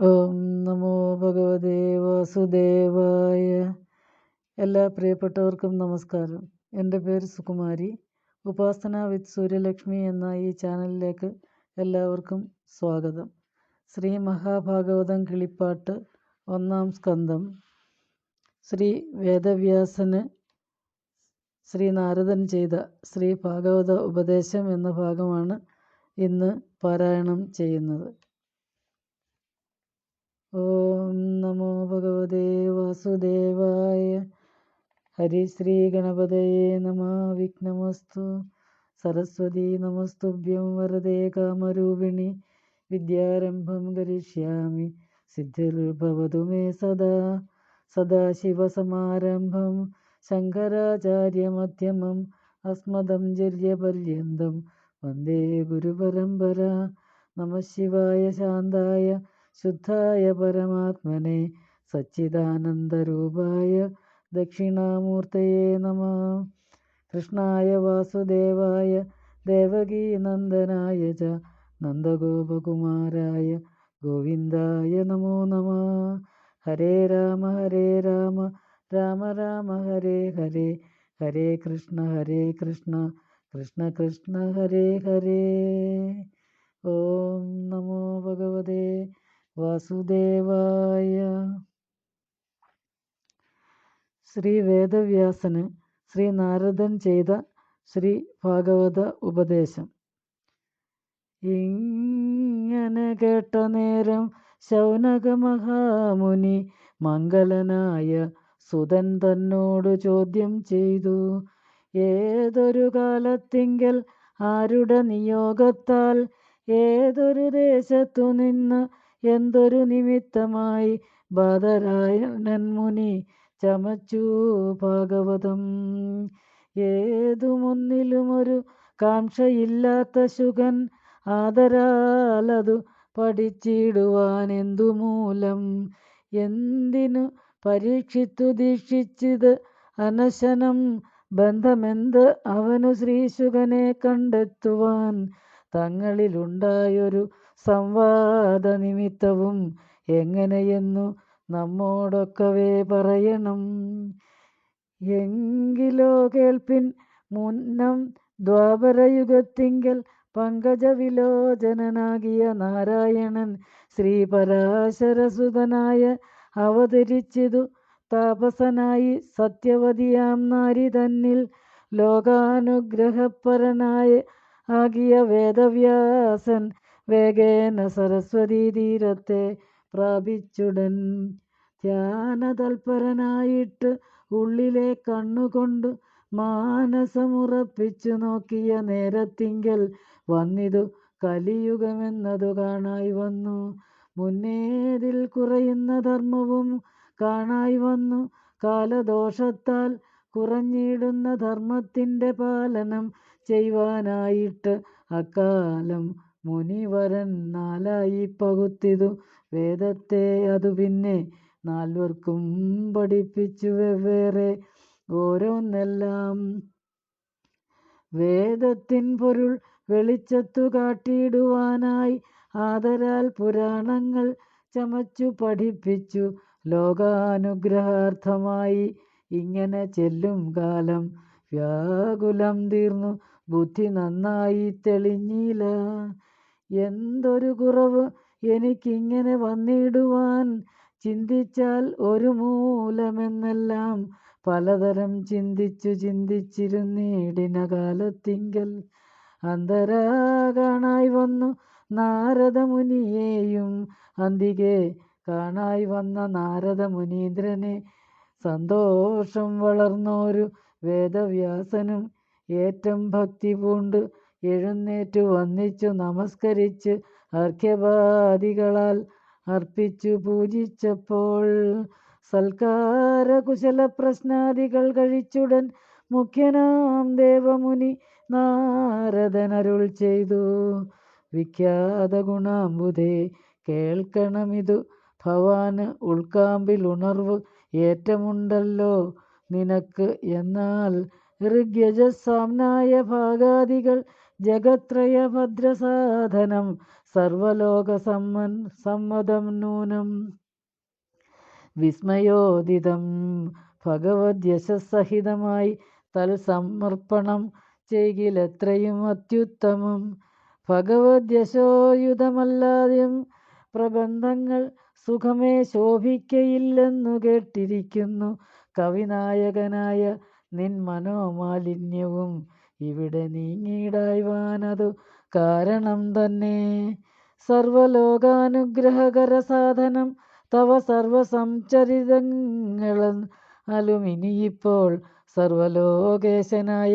ഓം നമോ ഭഗവതേ വാസുദേവായ. എല്ലാ പ്രിയപ്പെട്ടവർക്കും നമസ്കാരം. എന്റെ പേര് സുകുമാരി. ഉപാസന വിത്ത് സൂര്യലക്ഷ്മി എന്ന ഈ ചാനലിലേക്ക് എല്ലാവർക്കും സ്വാഗതം. ശ്രീ മഹാഭാഗവതം കിളിപ്പാട്ട് ഒന്നാം സ്കന്ധം. ശ്രീ വേദവ്യാസന് ശ്രീ നാരദൻ ചെയ്ത ശ്രീ ഭാഗവത ഉപദേശം എന്ന ഭാഗമാണ് ഇന്ന് പാരായണം ചെയ്യുന്നത്. ഓം നമോ ഭഗവതേ വാസുദേവായ. ഹരിശ്രീ ഗണപതയേ നമ. വിഘ്നമസ്തു. സരസ്വതി നമസ്തുഭ്യം. വരദേ കാമരൂപിണി. വിദ്യാരംഭം കരിഷ്യാമി. സിദ്ധിർഭവതു മേ സദാ. സദാശിവസമാരംഭം ശങ്കരാചാര്യമധ്യമം. അസ്മദം ജല്യപര്യന്തം വന്ദേ ഗുരുപരമ്പര. നമ ശിവായ ശാന്തായ. ശുദ്ധായ പരമാത്മനെ സച്ചിദാനന്ദരൂപായ ദക്ഷിണാമൂർത്തയേ നമ. കൃഷ്ണായ വാസുദേവായ ദേവകീനന്ദനായ ച നന്ദഗോപകുമാരായ ഗോവിന്ദായ നമോ നമ. ഹരേ രാമ ഹരേ രാമ രാമ രാമ ഹരേ ഹരേ ഹരേ കൃഷ്ണ ഹരേ കൃഷ്ണ കൃഷ്ണ കൃഷ്ണ ഹരേ ഹരേ. വാസുദേവായ. ശ്രീ വേദവ്യാസന് ശ്രീ നാരദൻ ചെയ്ത ശ്രീ ഭാഗവത ഉപദേശം. ഇങ്ങനെ കേട്ട നേരം ശൗനക മഹാമുനി മംഗലനായ സുതൻ തന്നോട് ചോദ്യം ചെയ്തു. ഏതൊരു കാലത്തിങ്കൽ ആരുടെ നിയോഗത്താൽ ഏതൊരു ദേശത്തു നിന്ന് എന്തൊരു നിമിത്തമായി ബാധരായണൻ മുനി ചമച്ചു ഭാഗവതം. ഏതുമൊന്നിലുമൊരു കാംക്ഷയില്ലാത്ത ശുഗൻ ആദരാലതു പഠിച്ചിടുവാൻ എന്തു മൂലം? എന്തിനു പരീക്ഷിച്ചു ദീക്ഷിച്ചത് അനശനം? ബന്ധമെന്ത് അവനു ശ്രീശുഖനെ കണ്ടെത്തുവാൻ തങ്ങളിലുണ്ടായൊരു സംവാദ നിമിത്തവും എങ്ങനെയെന്നു നമ്മോടൊക്കവേ പറയണം. എങ്കിലോ കേൾപ്പിൻ മുന്നം ദ്വാപരയുഗത്തിങ്കൽ പങ്കജവിലോചനനാകിയ നാരായണൻ ശ്രീ അവതരിച്ചിതു താപസനായി സത്യവതിയാം നാരി തന്നിൽ ലോകാനുഗ്രഹപരനായ ആകിയ വേദവ്യാസൻ വേഗേന സരസ്വതീ തീരത്തെ പ്രാപിച്ചുടൻ. ധ്യാനതൽപരനായിട്ട് ഉള്ളിലെ കണ്ണുകൊണ്ട് മാനസമുറപ്പിച്ചു നോക്കിയ നേരത്തിങ്കൽ വന്നിതു കലിയുഗമെന്നതു കാണായി വന്നു. മുന്നേതിൽ കുറയുന്ന ധർമ്മവും കാണായി വന്നു. കാലദോഷത്താൽ കുറഞ്ഞിടുന്ന ധർമ്മത്തിന്റെ പാലനം ചെയ്യുവാനായിട്ട് അക്കാലം മുനിവരൻ നാലായി പകുത്തിതു. വേദത്തെ അതു പിന്നെ നാൽവർക്കും പഠിപ്പിച്ചു വെവ്വേറെ ഓരോന്നെല്ലാം. വേദത്തിൻ പൊരുൾ വെളിച്ചത്തു കാട്ടിയിടുവാനായി ആദരാൽ പുരാണങ്ങൾ ചമച്ചു പഠിപ്പിച്ചു. ലോകാനുഗ്രഹാർത്ഥമായി ഇങ്ങനെ ചെല്ലും കാലം വ്യാകുലം തീർന്നു. ബുദ്ധി നന്നായി തെളിഞ്ഞില്ല എന്തൊരു കുറവ് എനിക്കിങ്ങനെ വന്നിടുവാൻ ചിന്തിച്ചാൽ ഒരു മൂലമെന്നെല്ലാം പലതരം ചിന്തിച്ചു ചിന്തിച്ചിരുന്നിടിന കാലത്തിങ്കൽ അന്തരാകാണായി വന്നു നാരദമുനിയെയും അന്തികെ കാണായി വന്ന നാരദ മുനീന്ദ്രനെ സന്തോഷം വളർന്നോരു വേദവ്യാസനും ഏറ്റം ഭക്തി പൂണ്ട് എഴുന്നേറ്റു വന്നിച്ചു നമസ്കരിച്ച് അർഘ്യപാദികളാൽ അർപ്പിച്ചു പൂജിച്ചപ്പോൾ സൽക്കാര കുശല പ്രശ്നാദികൾ കഴിച്ചുടൻ മുഖ്യനാം ദേവമുനി നാരദനരുൾ ചെയ്തു. വിഖ്യാത ഗുണാംബുധേ കേൾക്കണമിതു. ഭവാന് ഉൾക്കാമ്പിൽ ഉണർവ് ഏറ്റമുണ്ടല്ലോ. നിനക്ക് എന്നാൽ ഋഗ്യജസാംനായ ഭാഗാദികൾ ജഗത്രയ ഭദ്രസാധനം സർവലോക സമ്മൻ സമ്മതം നൂനം. വിസ്മയോദിതം ഭഗവദ്യശസഹിതമായി തൽസമർപ്പണം ചെയ്കിലെത്രയും അത്യുത്തമം. ഭഗവദ്യശോയുധമല്ലാതെയും പ്രബന്ധങ്ങൾ സുഖമേ ശോഭിക്കയില്ലെന്നു കേട്ടിരിക്കുന്നു കവിനായകനായ നിൻ മനോമാലിന്യവും ഇവിടെ നീങ്ങിയിടായ്വാനതു കാരണം തന്നെ. സർവലോകാനുഗ്രഹകര സാധനം തവ സർവസംചരിതങ്ങളും ഇപ്പോൾ സർവലോകേശനായ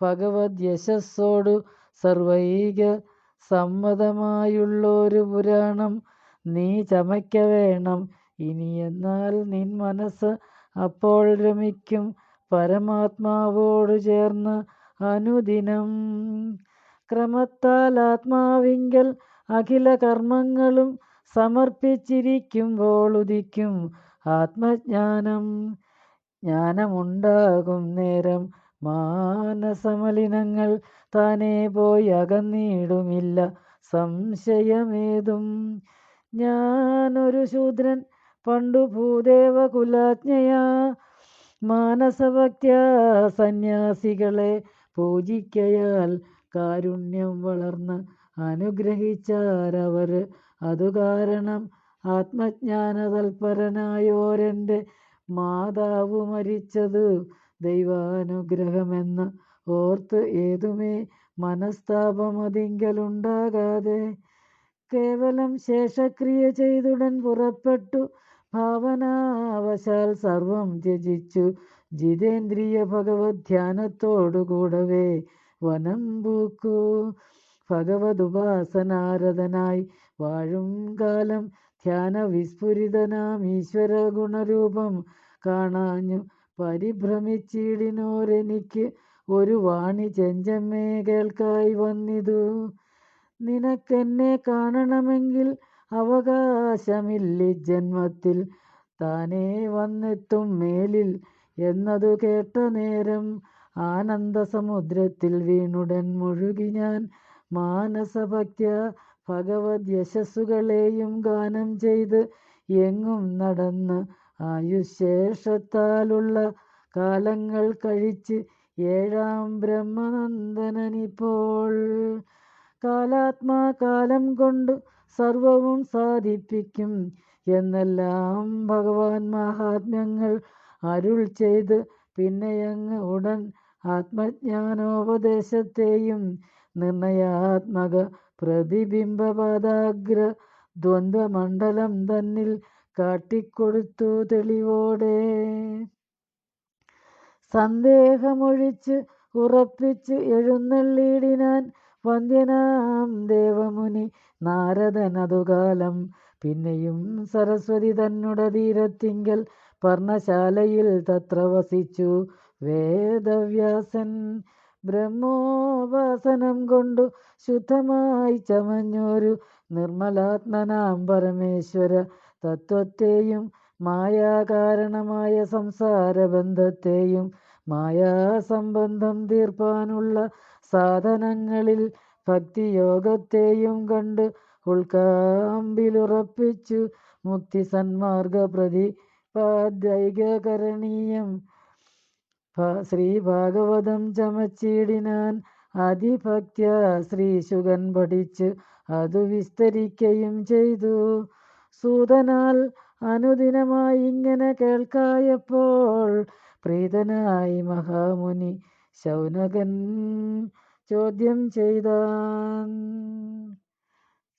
ഭഗവത് യശസ്സോടു സർവൈക സമ്മതമായുള്ളൊരു പുരാണം നീ ചമയ്ക്ക വേണം ഇനി എന്നാൽ നിൻ മനസ്സ് അപ്പോൾ രമിക്കും. പരമാത്മാവോടു ചേർന്ന് അനുദിനം. ക്രമത്താൽ ആത്മാവിങ്കൽ അഖില കർമ്മങ്ങളും സമർപ്പിച്ചിരിക്കുമ്പോൾ ഉദിക്കും ആത്മജ്ഞാനം. ജ്ഞാനമുണ്ടാകും നേരം മാനസമലിനങ്ങൾ താനേ പോയി അകന്നിടുമില്ല സംശയമേതും. ഞാനൊരു ശൂദ്രൻ പണ്ടു ഭൂദേവകുലാജ്ഞയാ മാനസഭക്ത്യാ സന്യാസികളെ പൂജിക്കയാൽ കാരുണ്യം വളർന്ന് അനുഗ്രഹിച്ചാരവർ അതു കാരണം ആത്മജ്ഞാനതൽപരനായോരെന്റെ മാതാവ് മരിച്ചത് ദൈവാനുഗ്രഹമെന്ന് ഓർത്ത് ഏതുമേ മനസ്താപമതിങ്കലുണ്ടാകാതെ. കേവലം ശേഷക്രിയ ചെയ്തുടൻ പുറപ്പെട്ടു. ഭാവനാവശാൽ സർവം ത്യജിച്ചു. ജിതേന്ദ്രിയ ഭഗവത് ധ്യാനത്തോടുകൂടവേ വനം പൂക്കൂ. ഭഗവതുപാസനാരതനായി വാഴും കാലം ധ്യാന വിസ്ഫുരിതനാം ഈശ്വര ഗുണരൂപം കാണാഞ്ഞു. പരിഭ്രമിച്ചിടിനോരെനിക്ക് ഒരു വാണി ചെഞ്ചമ്മേ കേൾക്കായി വന്നിതു. നിനക്കെന്നെ കാണണമെങ്കിൽ അവകാശമില്ലി ജന്മത്തിൽ? താനേ വന്നെത്തും മേലിൽ എന്നതു കേട്ട നേരം ആനന്ദസമുദ്രത്തിൽ വീണുടൻ മുഴുകി ഞാൻ മാനസഭക്ത്യ ഭഗവത് യശസ്സുകളെയും ഗാനം ചെയ്ത് എങ്ങും നടന്ന് ആയുശേഷത്താലുള്ള കാലങ്ങൾ കഴിച്ച് ഏഴാം ബ്രഹ്മനന്ദനനിപ്പോൾ. കാലാത്മാ കാലം കൊണ്ട് സർവവും സാധിപ്പിക്കും എന്നെല്ലാം ഭഗവാൻ മഹാത്മ്യങ്ങൾ അരുൾ ചെയ്ത് പിന്നെയങ്ങ് ഉടൻ ആത്മജ്ഞാനോപദേശത്തെയും നിർണയാത്മക പ്രതിബിംബപാദാഗ്ര ദ്വന്ദ്വമണ്ഡലം തന്നിൽ കാട്ടിക്കൊടുത്തു തെളിവോടെ. സന്ദേഹമൊഴിച്ച് ഉറപ്പിച്ച് എഴുന്നള്ളിയിടിനാൻ വന്ദ്യനാം ദേവമുനി നാരദനതുകാലം പിന്നെയും സരസ്വതി തന്നുട തീരത്തിങ്കൽ പർണശാലയിൽ തത്ര വസിച്ചു വേദവ്യാസൻ ബ്രഹ്മോപാസനം കൊണ്ടു ശുദ്ധമായി ചമഞ്ഞൊരു നിർമ്മലാത്മനാം പരമേശ്വര തത്വത്തെയും മായാകാരണമായ സംസാരബന്ധത്തെയും മായാസംബന്ധം തീർപ്പാനുള്ള സാധനങ്ങളിൽ ഭക്തിയോഗത്തെയും കണ്ട് ഉൾക്കാമ്പിലുറപ്പിച്ചു മുക്തി സന്മാർഗ പ്രതിപാദ്യൈകകരണീയം ശ്രീ ഭാഗവതം ചമച്ചിടിനാൻ അതിഭക്ത്യ ശ്രീശുഗൻ പഠിച്ച് അതു വിസ്തരിക്കുകയും ചെയ്തു. സൂതനാൽ അനുദിനമായി ഇങ്ങനെ കേൾക്കായപ്പോൾ പ്രീതനായി മഹാമുനി ശൗനകൻ ചോദ്യം ചെയ്താൻ.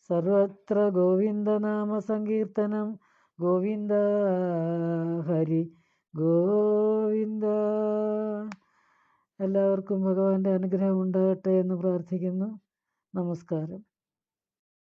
സർവത്ര ഗോവിന്ദനാമ സങ്കീർത്തനം ഗോവിന്ദ ഹരി ഗോവിന്ദ. എല്ലാവർക്കും ഭഗവാന്റെ അനുഗ്രഹം ഉണ്ടാകട്ടെ എന്ന് പ്രാർത്ഥിക്കുന്നു. നമസ്കാരം.